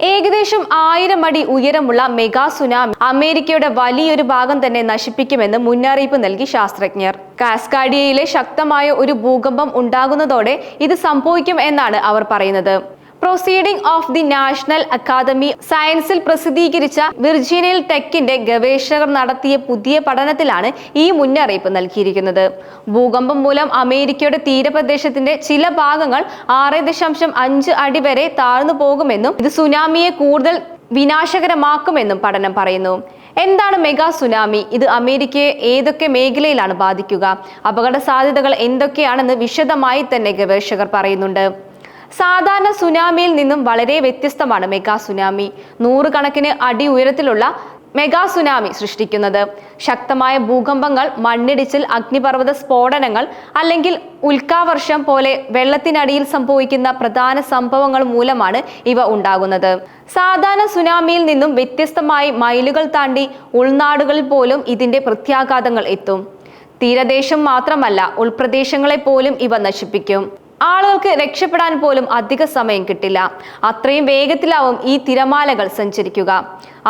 ഏകദേശം ആയിരം അടി ഉയരമുള്ള മെഗാ സുനാമി അമേരിക്കയുടെ വലിയൊരു ഭാഗം തന്നെ നശിപ്പിക്കുമെന്ന് മുന്നറിയിപ്പ് നൽകി ശാസ്ത്രജ്ഞർ. കാസ്കാഡിയയിലെ ശക്തമായ ഒരു ഭൂകമ്പം ഉണ്ടാകുന്നതോടെ ഇത് സംഭവിക്കും എന്നാണ് അവർ പറയുന്നത്. Proceeding of the national academy സയൻസിൽ പ്രസിദ്ധീകരിച്ച വിർജീനിയൽ ടെക്കിന്റെ ഗവേഷകർ നടത്തിയ പുതിയ പഠനത്തിലാണ് ഈ മുന്നറിയിപ്പ് നൽകിയിരിക്കുന്നത്. ഭൂകമ്പം മൂലം അമേരിക്കയുടെ തീരപ്രദേശത്തിന്റെ ചില ഭാഗങ്ങൾ ആറ് ദശാംശം അഞ്ച് അടി വരെ താഴ്ന്നു പോകുമെന്നും ഇത് സുനാമിയെ കൂടുതൽ വിനാശകരമാക്കുമെന്നും പഠനം പറയുന്നു. എന്താണ് മെഗാ സുനാമി? ഇത് അമേരിക്കയെ ഏതൊക്കെ മേഖലയിലാണ് ബാധിക്കുക? അപകട സാധ്യതകൾ എന്തൊക്കെയാണെന്ന് വിശദമായി തന്നെ ഗവേഷകർ പറയുന്നുണ്ട്. സാധാരണ സുനാമിയിൽ നിന്നും വളരെ വ്യത്യസ്തമാണ് മെഗാ സുനാമി. നൂറുകണക്കിന് അടി ഉയരത്തിലുള്ള മെഗാ സുനാമി സൃഷ്ടിക്കുന്നത്. ശക്തമായ ഭൂകമ്പങ്ങൾ മണ്ണിടിച്ചിൽ അഗ്നിപർവത സ്ഫോടനങ്ങൾ അല്ലെങ്കിൽ ഉൽക്കാവർഷം പോലെ വെള്ളത്തിനടിയിൽ സംഭവിക്കുന്ന പ്രധാന സംഭവങ്ങൾ മൂലമാണ് ഇവ ഉണ്ടാകുന്നത്. സാധാരണ സുനാമിയിൽ നിന്നും വ്യത്യസ്തമായി മൈലുകൾ താണ്ടി ഉൾനാടുകളിൽ പോലും ഇതിന്റെ പ്രത്യാഘാതങ്ങൾ എത്തും. തീരദേശം മാത്രമല്ല ഉൾപ്രദേശങ്ങളെ പോലും ഇവ നശിപ്പിക്കും. ആളുകൾക്ക് രക്ഷപ്പെടാൻ പോലും അധിക സമയം കിട്ടില്ല. അത്രയും വേഗത്തിലാവും ഈ തിരമാലകൾ സഞ്ചരിക്കുക.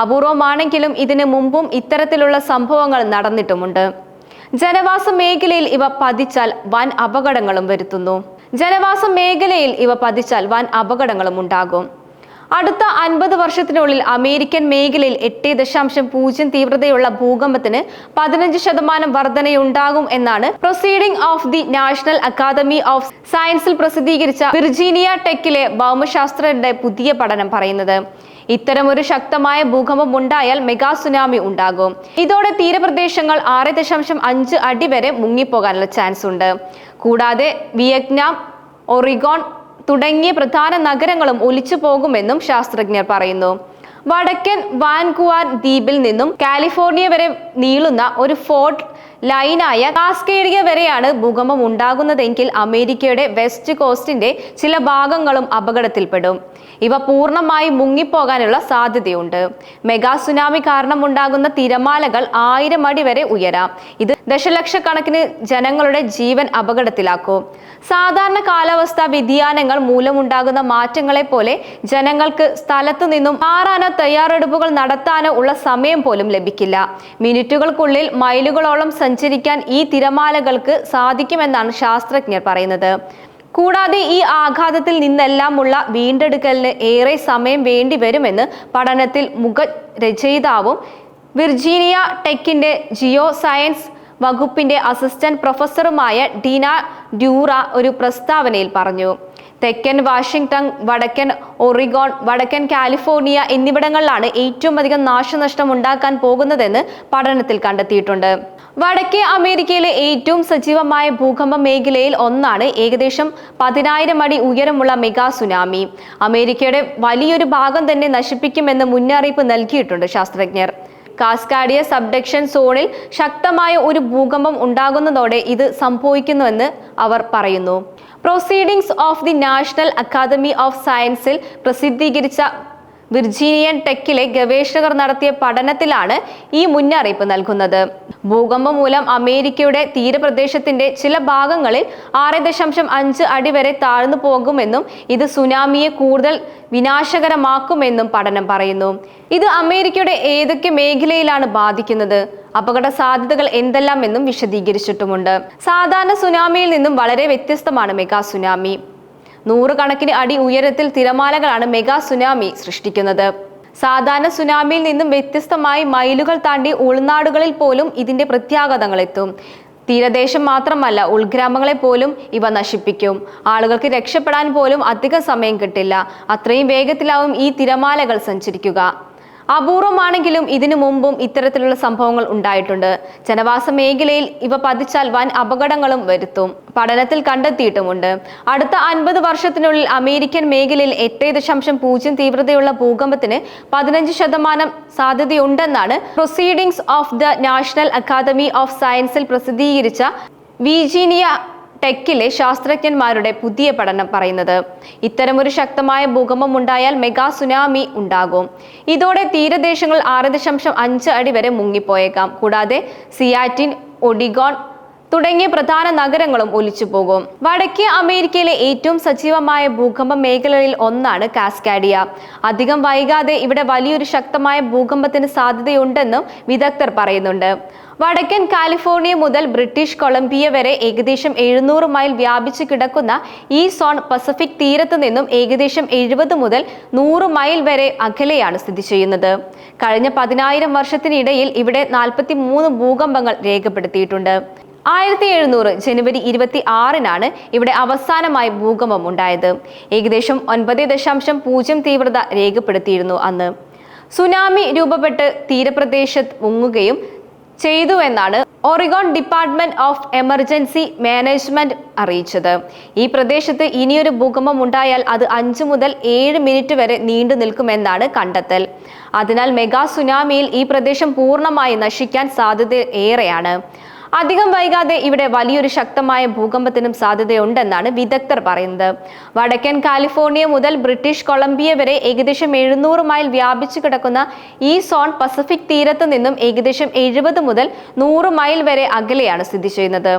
അപൂർവമാണെങ്കിലും ഇതിനു മുമ്പും ഇത്തരത്തിലുള്ള സംഭവങ്ങൾ നടന്നിട്ടുമുണ്ട്. ജനവാസ മേഖലയിൽ ഇവ പതിച്ചാൽ വൻ അപകടങ്ങളും വരുത്തുന്നു. ജനവാസ മേഖലയിൽ ഇവ പതിച്ചാൽ വൻ അപകടങ്ങളും ഉണ്ടാകും. അടുത്ത അൻപത് വർഷത്തിനുള്ളിൽ അമേരിക്കൻ മേഖലയിൽ എട്ട് ദശാംശം പൂജ്യം തീവ്രതയുള്ള ഭൂകമ്പത്തിന് പതിനഞ്ച് ശതമാനം വർധനയുണ്ടാകും എന്നാണ് proceeding of the national academy of സയൻസിൽ പ്രസിദ്ധീകരിച്ച വിർജീനിയ ടെക്കിലെ ഭൗമശാസ്ത്രജ്ഞരുടെ പുതിയ പഠനം പറയുന്നത്. ഇത്തരമൊരു ശക്തമായ ഭൂകമ്പം ഉണ്ടായാൽ മെഗാ സുനാമി ഉണ്ടാകും. ഇതോടെ തീരപ്രദേശങ്ങൾ ആറ് ദശാംശം അഞ്ച് അടി വരെ മുങ്ങിപ്പോകാനുള്ള ചാൻസ് ഉണ്ട് കൂടാതെ വിയറ്റ്നാം ഒറിഗോൺ തുടങ്ങിയ പ്രധാന നഗരങ്ങളും ഒലിച്ചു പോകുമെന്നും ശാസ്ത്രജ്ഞർ പറയുന്നു. വടക്കൻ വാൻകുവാൻ ദ്വീപിൽ നിന്നും കാലിഫോർണിയ വരെ നീളുന്ന ഒരു ഫോർട്ട് ലൈനായ കാസ്കേഡിയ വരെയാണ് ഭൂകമ്പം ഉണ്ടാകുന്നതെങ്കിൽ അമേരിക്കയുടെ വെസ്റ്റ് കോസ്റ്റിന്റെ ചില ഭാഗങ്ങളും അപകടത്തിൽപ്പെടും. ഇവ പൂർണമായി മുങ്ങിപ്പോകാനുള്ള സാധ്യതയുണ്ട്. മെഗാ സുനാമി കാരണമുണ്ടാകുന്ന തിരമാലകൾ ആയിരം അടി വരെ ഉയരാം. ഇത് ദശലക്ഷക്കണക്കിന് ജനങ്ങളുടെ ജീവൻ അപകടത്തിലാക്കും. സാധാരണ കാലാവസ്ഥ വ്യതിയാനങ്ങൾ മൂലമുണ്ടാകുന്ന മാറ്റങ്ങളെ പോലെ ജനങ്ങൾക്ക് സ്ഥലത്തു നിന്നും മാറാനോ തയ്യാറെടുപ്പുകൾ നടത്താനോ ഉള്ള സമയം പോലും ലഭിക്കില്ല. മിനിറ്റുകൾക്കുള്ളിൽ മൈലുകളോളം സഞ്ചരിക്കാൻ ഈ തിരമാലകൾക്ക് സാധിക്കുമെന്നാണ് ശാസ്ത്രജ്ഞർ പറയുന്നത്. കൂടാതെ ഈ ആഘാതത്തിൽ നിന്നെല്ലാമുള്ള വീണ്ടെടുക്കലിന് ഏറെ സമയം വേണ്ടി വരുമെന്ന് പഠനത്തിൽ മുഖ രചയിതാവും വിർജീനിയ ടെക്കിന്റെ ജിയോ സയൻസ് വകുപ്പിന്റെ അസിസ്റ്റന്റ് പ്രൊഫസറുമായ ഡീന ഡ്യൂറ ഒരു പ്രസ്താവനയിൽ പറഞ്ഞു. തെക്കൻ വാഷിംഗ്ടൺ വടക്കൻ ഒറിഗോൺ വടക്കൻ കാലിഫോർണിയ എന്നിവിടങ്ങളിലാണ് ഏറ്റവും അധികം നാശനഷ്ടം ഉണ്ടാക്കാൻ പോകുന്നതെന്ന് പഠനത്തിൽ കണ്ടെത്തിയിട്ടുണ്ട്. വടക്കേ അമേരിക്കയിലെ ഏറ്റവും സജീവമായ ഭൂകമ്പ മേഖലയിൽ ഒന്നാണ് ഏകദേശം പതിനായിരം അടി ഉയരമുള്ള മെഗാ സുനാമി. അമേരിക്കയുടെ വലിയൊരു ഭാഗം തന്നെ നശിപ്പിക്കുമെന്ന് മുന്നറിയിപ്പ് നൽകിയിട്ടുണ്ട് ശാസ്ത്രജ്ഞർ. കാസ്കാഡിയ സബ്ഡക്ഷൻ സോണിൽ ശക്തമായ ഒരു ഭൂകമ്പം ഉണ്ടാകുന്നതോടെ ഇത് സംഭവിക്കുന്നുവെന്ന് അവർ പറയുന്നു. Proceedings of the national academy of സയൻസിൽ പ്രസിദ്ധീകരിച്ച വിർജീനിയൻ ടെക്കിലെ ഗവേഷകർ നടത്തിയ പഠനത്തിലാണ് ഈ മുന്നറിയിപ്പ് നൽകുന്നത്. ഭൂകമ്പം മൂലം അമേരിക്കയുടെ തീരപ്രദേശത്തിന്റെ ചില ഭാഗങ്ങളിൽ ആറ് ദശാംശം അഞ്ച് അടി വരെ താഴ്ന്നു പോകുമെന്നും ഇത് സുനാമിയെ കൂടുതൽ വിനാശകരമാക്കുമെന്നും പഠനം പറയുന്നു. ഇത് അമേരിക്കയുടെ ഏതൊക്കെ മേഖലയിലാണ് ബാധിക്കുന്നത്? അപകട സാധ്യതകൾ എന്തെല്ലാം എന്നും വിശദീകരിച്ചിട്ടുമുണ്ട്. സാധാരണ സുനാമിയിൽ നിന്നും വളരെ വ്യത്യസ്തമാണ് മെഗാ സുനാമി നൂറുകണക്കിന് അടി ഉയരത്തിൽ തിരമാലകളാണ് മെഗാ സുനാമി സൃഷ്ടിക്കുന്നത്. സാധാരണ സുനാമിയിൽ നിന്നും വ്യത്യസ്തമായി മൈലുകൾ താണ്ടി ഉൾനാടുകളിൽ പോലും ഇതിന്റെ പ്രത്യാഘാതങ്ങൾ എത്തും തീരദേശം മാത്രമല്ല ഉൾഗ്രാമങ്ങളെ പോലും ഇവ നശിപ്പിക്കും. ആളുകൾക്ക് രക്ഷപ്പെടാൻ പോലും അധിക സമയം കിട്ടില്ല. അത്രയും വേഗത്തിലാവും ഈ തിരമാലകൾ സഞ്ചരിക്കുക. അപൂർവമാണെങ്കിലും ഇതിനു മുമ്പും ഇത്തരത്തിലുള്ള സംഭവങ്ങൾ ഉണ്ടായിട്ടുണ്ട്. ജനവാസ മേഖലയിൽ ഇവ പതിച്ചാൽ വൻ അപകടങ്ങളും വരുത്തും. പഠനത്തിൽ കണ്ടെത്തിയിട്ടുമുണ്ട്. അടുത്ത അൻപത് വർഷത്തിനുള്ളിൽ അമേരിക്കൻ മേഖലയിൽ എട്ട് ദശാംശം പൂജ്യം തീവ്രതയുള്ള ഭൂകമ്പത്തിന് പതിനഞ്ച് ശതമാനം സാധ്യതയുണ്ടെന്നാണ് proceedings of the national academy of സയൻസിൽ പ്രസിദ്ധീകരിച്ച വീജീനിയ ടെക്കിലെ ശാസ്ത്രജ്ഞന്മാരുടെ പുതിയ പഠനം പറയുന്നത്. ഇത്തരമൊരു ശക്തമായ ഭൂകമ്പം ഉണ്ടായാൽ മെഗാ സുനാമി ഉണ്ടാകും. ഇതോടെ തീരദേശങ്ങൾ ആറ് ദശാംശം അഞ്ച് അടി വരെ മുങ്ങിപ്പോയേക്കാം. കൂടാതെ സിയാറ്റിൻ ഒഡിഗോൺ തുടങ്ങിയ പ്രധാന നഗരങ്ങളും ഒലിച്ചു പോകും. വടക്കേ അമേരിക്കയിലെ ഏറ്റവും സജീവമായ ഭൂകമ്പ മേഖലകളിൽ ഒന്നാണ് കാസ്കാഡിയ. അധികം വൈകാതെ ഇവിടെ വലിയൊരു ശക്തമായ ഭൂകമ്പത്തിന് സാധ്യതയുണ്ടെന്നും വിദഗ്ധർ പറയുന്നുണ്ട്. വടക്കൻ കാലിഫോർണിയ മുതൽ ബ്രിട്ടീഷ് കൊളംബിയ വരെ ഏകദേശം എഴുന്നൂറ് മൈൽ വ്യാപിച്ചു കിടക്കുന്ന ഈ സോൺ പസഫിക് തീരത്ത് നിന്നും ഏകദേശം എഴുപത് മുതൽ നൂറ് മൈൽ വരെ അകലെയാണ് സ്ഥിതി ചെയ്യുന്നത്. കഴിഞ്ഞ പതിനായിരം വർഷത്തിനിടയിൽ ഇവിടെ നാൽപ്പത്തി മൂന്ന് ഭൂകമ്പങ്ങൾ രേഖപ്പെടുത്തിയിട്ടുണ്ട്. ആയിരത്തി എഴുന്നൂറ് ജനുവരി ഇരുപത്തി ആറിനാണ് ഇവിടെ അവസാനമായി ഭൂകമ്പം ഉണ്ടായത്. ഏകദേശം ഒൻപത് ദശാംശം പൂജ്യം തീവ്രത രേഖപ്പെടുത്തിയിരുന്നു അന്ന്. സുനാമി രൂപപ്പെട്ട് തീരപ്രദേശത്ത് മുങ്ങുകയും ചെയ്തു എന്നാണ് Oregon department of emergency management അറിയിച്ചത്. ഈ പ്രദേശത്ത് ഇനിയൊരു ഭൂകമ്പം ഉണ്ടായാൽ അത് അഞ്ച് മുതൽ ഏഴ് മിനിറ്റ് വരെ നീണ്ടു നിൽക്കുമെന്നാണ് കണ്ടെത്തൽ. അതിനാൽ മെഗാ സുനാമിയിൽ ഈ പ്രദേശം പൂർണമായി നശിക്കാൻ സാധ്യത ഏറെയാണ്. അധികം വൈകാതെ ഇവിടെ വലിയൊരു ശക്തമായ ഭൂകമ്പത്തിനും സാധ്യതയുണ്ടെന്നാണ് വിദഗ്ധർ പറയുന്നത്. വടക്കൻ കാലിഫോർണിയ മുതൽ ബ്രിട്ടീഷ് കൊളംബിയ വരെ ഏകദേശം എഴുന്നൂറ് മൈൽ വ്യാപിച്ചു കിടക്കുന്ന ഈ സോൺ പസഫിക് തീരത്ത് നിന്നും ഏകദേശം എഴുപത് മുതൽ നൂറ് മൈൽ വരെ അകലെയാണ് സ്ഥിതി ചെയ്യുന്നത്.